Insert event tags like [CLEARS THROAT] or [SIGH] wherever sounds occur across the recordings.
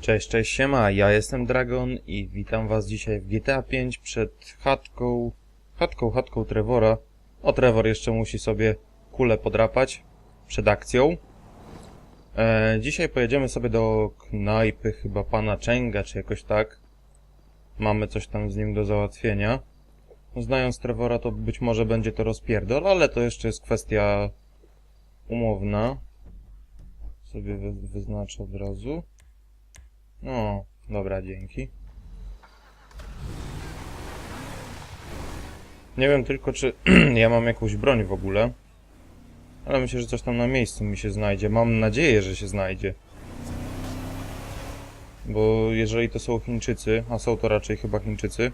Cześć, cześć, siema, ja jestem Dragon i witam was dzisiaj w GTA 5 przed chatką, chatką, chatką Trevora. O, Trevor jeszcze musi sobie kulę podrapać przed akcją. E, dzisiaj pojedziemy sobie do knajpy chyba pana Chenga, czy jakoś tak. Mamy coś tam z nim do załatwienia. Znając Trevora, to być może będzie to rozpierdol, ale to jeszcze jest kwestia umowna. Sobie wy, wyznaczę od razu. No, dobra, dzięki. Nie wiem tylko, czy [CLEARS THROAT] ja mam jakąś broń w ogóle. Ale myślę, że coś tam na miejscu mi się znajdzie. Mam nadzieję, że się znajdzie. Bo jeżeli to są Chińczycy, a są to raczej chyba Chińczycy,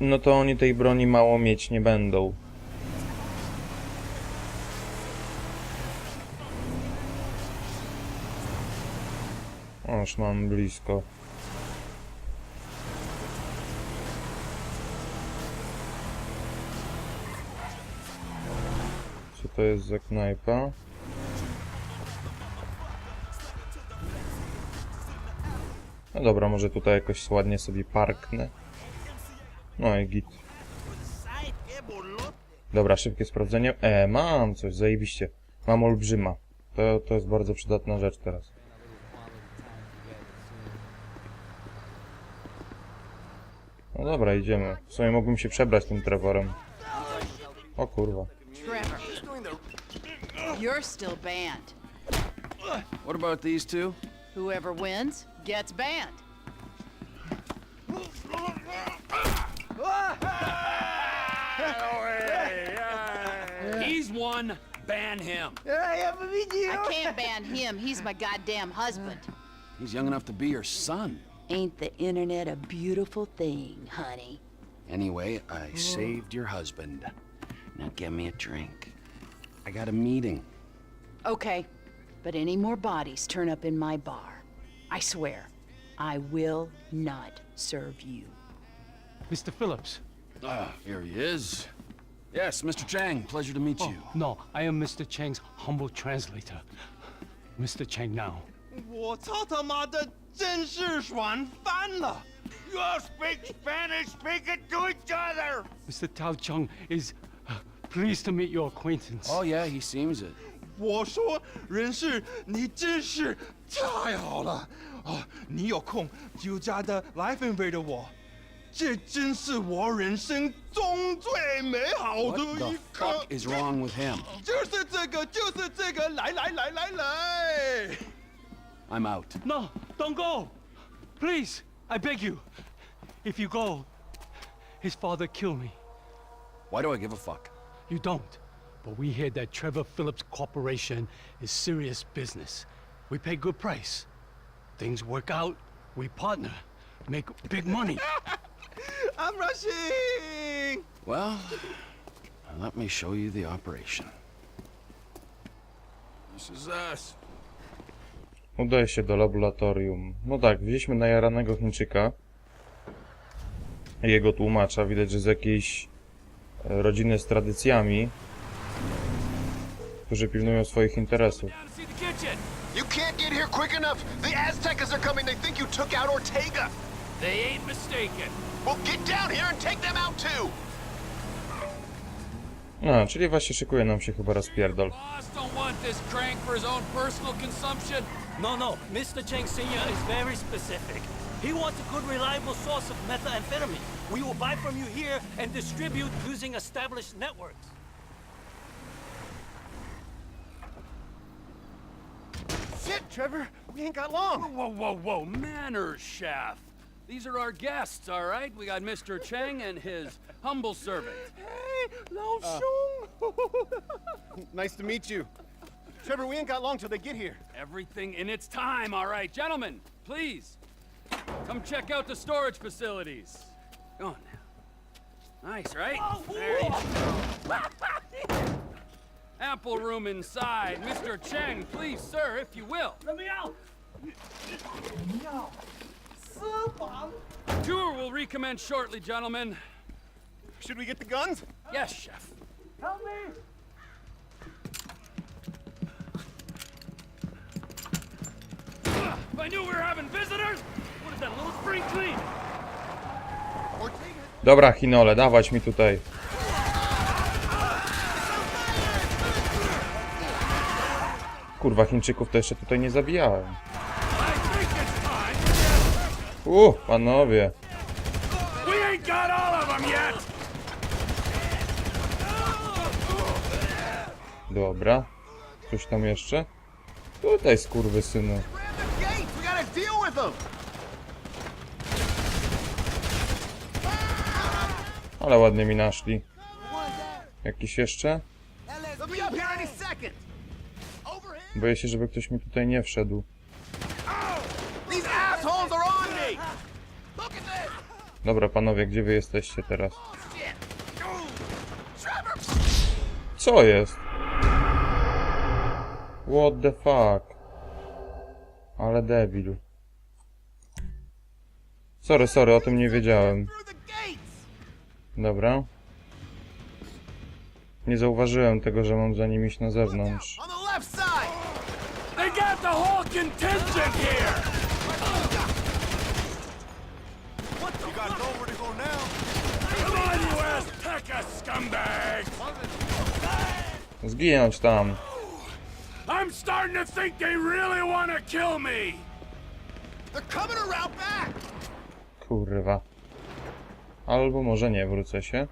no to oni tej broni mało mieć nie będą. Aż mam blisko. Co to jest za knajpa? No dobra, może tutaj jakoś ładnie sobie parknę. No i git. Dobra, szybkie sprawdzenie. E, mam coś, zajebiście. Mam olbrzyma. To, to jest bardzo przydatna rzecz teraz. No dobra, idziemy. W sumie mógłbym się przebrać tym Trevorem. O kurwa. Trevor, you're still banned. What about these two? Whoever wins gets banned. [LAUGHS] He's one. Ban him. I can't ban him. He's my goddamn husband. He's young enough to be your son. Ain't the internet a beautiful thing, honey? Anyway, I saved your husband. Now get me a drink. I got a meeting. Okay, but any more bodies turn up in my bar. I swear, I will not serve you. Mr. Phillips. Ah, here he is. Yes, Mr. Chang, pleasure to meet oh, you. No, I am Mr. Chang's humble translator. Mr. Chang now. You speak Spanish, speak it to each other! Mr. Tao Chung is uh, pleased to meet your acquaintance. Oh, yeah, he seems it. 我说人事，你真是太好了啊！你有空就加的来分配的我，这真是我人生中最美好的 What the 一 fuck 刻。is wrong with him? 就是这个，就是这个，来来来来来！I'm out. No, don't go! Please, I beg you. If you go, his father kill me. Why do I give a fuck? You don't. But we hear that Trevor Phillips Corporation is serious business. We pay good price. Things work out, we partner, make big money. [LAUGHS] I'm rushing。Well, let me show you the operation. This is us. Udaje się do laboratorium. No tak, wzięliśmy najaranego Chińczyka. Jego tłumacza. Widać, że z jakiejś e, rodziny z tradycjami. Którzy pilnują swoich interesów. You can't get here quick enough. The Aztecas are coming. They think you took out Ortega. They ain't mistaken. Well, get down here and take them out too. A, czyli właśnie szykuje nam się chyba rozpierdol. No, no. Mr. Cheng Sr. is very specific. He wants a good, reliable source of methamphetamine. We will buy from you here and distribute using established networks. Shit, Trevor, we ain't got long. Whoa, whoa, whoa, manners, chef. These are our guests, all right? We got Mr. Cheng and his humble servant. Hey, Lao Shung. [LAUGHS] nice to meet you. Trevor, we ain't got long till they get here. Everything in its time, all right? Gentlemen, please. Come check out the storage facilities. Go on now. Nice, right? There you go. Ample room inside. Mr. Cheng, please, sir, if you will. Let me out! Tour will recommence shortly, gentlemen. Should we get the guns? Yes, chef. Help me! If I knew we were having visitors, would have done a little spring clean. Dobra, Chinole, dawać mi tutaj. Kurwa, Chińczyków to jeszcze tutaj nie zabijałem. Uh, panowie. Dobra. Coś tam jeszcze? Tutaj, with them! Ale ładnie mi naszli. Jakiś jeszcze? Boję się, żeby ktoś mi tutaj nie wszedł. Dobra, panowie, gdzie wy jesteście teraz? Trevor! Co jest? What the fuck? Ale debil. Sorry, sorry, o tym nie wiedziałem. Dobra. Nie zauważyłem tego, że mam za nim iść na zewnątrz. On the left side! They got the whole contingent here. You gotta know where to go now! Come on, you Azteca scumbags! Zginąć tam. I'm starting to think they really want to kill me. They're coming around back! Kurwa. Albo może nie, wrócę się.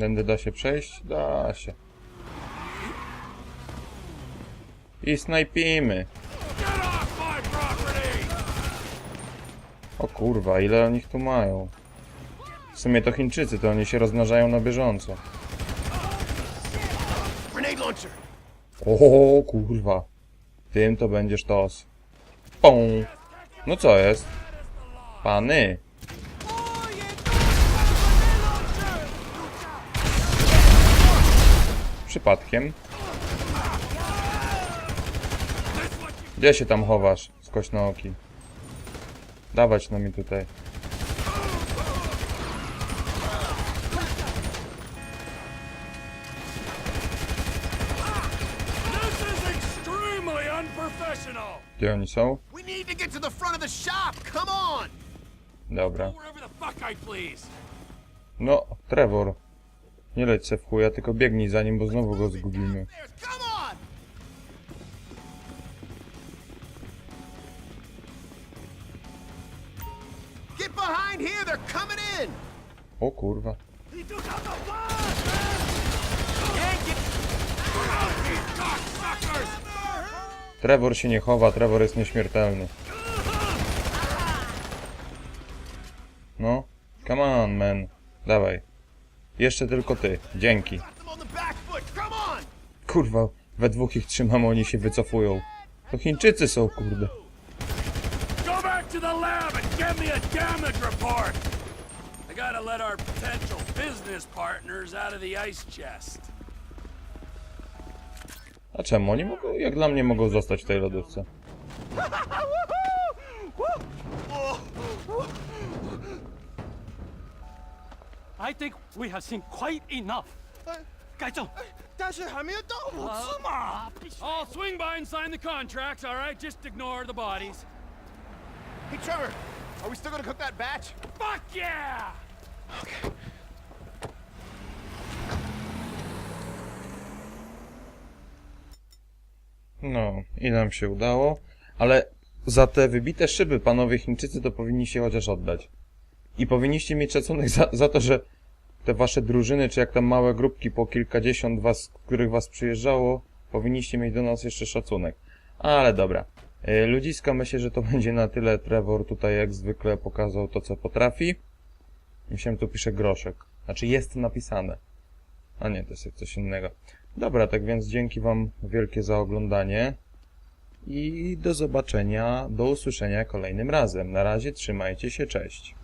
Tędy da się przejść? Da się. I snajpimy. O kurwa, ile oni ich tu mają? W sumie to Chińczycy, to oni się rozmnażają na bieżąco. O kurwa. Tym to będzie sztos. Pą. No co jest? Pany. Przypadkiem. Gdzie się tam chowasz, skośnooki? Dawać no mi tutaj. Gdzie oni są? Dobra. No, Trevor. Nie leć se w chuja, tylko biegnij za nim, bo znowu go zgubimy. Get behind here! They're coming in! O kurwa. Trevor się nie chowa, Trevor jest nieśmiertelny. No, come on, man. Dawaj. Jeszcze tylko ty. Dzięki. Kurwa, we dwóch ich trzymamy, oni się wycofują. To Chińczycy są, kurde. Go back to the lab and give me a damage report. I gotta let our potential business partners out of the ice chest. A czemu? Oni mogą, jak dla mnie, mogą zostać w tej lodówce. I think we have seen quite enough. 该正，但是还没有到五次嘛。 I'll swing by and sign the contracts, all right? Just ignore the bodies. Hey, Trevor! Are we still gonna cook that batch? Fuck yeah! No, i nam się udało. Ale za te wybite szyby, panowie Chińczycy, to powinniście chociaż oddać. I powinniście mieć szacunek za, za to, że te wasze drużyny, czy jak tam małe grupki po kilkadziesiąt was, których was przyjeżdżało, powinniście mieć do nas jeszcze szacunek. Ale dobra. Y, Ludziska, myślę, że to [LAUGHS] będzie na tyle. Trevor tutaj jak zwykle pokazał to, co potrafi. Myślałem, tu pisze groszek. Znaczy jest napisane. A nie, to jest coś innego. Dobra, tak więc dzięki wam wielkie za oglądanie. I do zobaczenia, do usłyszenia kolejnym razem. Na razie trzymajcie się, cześć.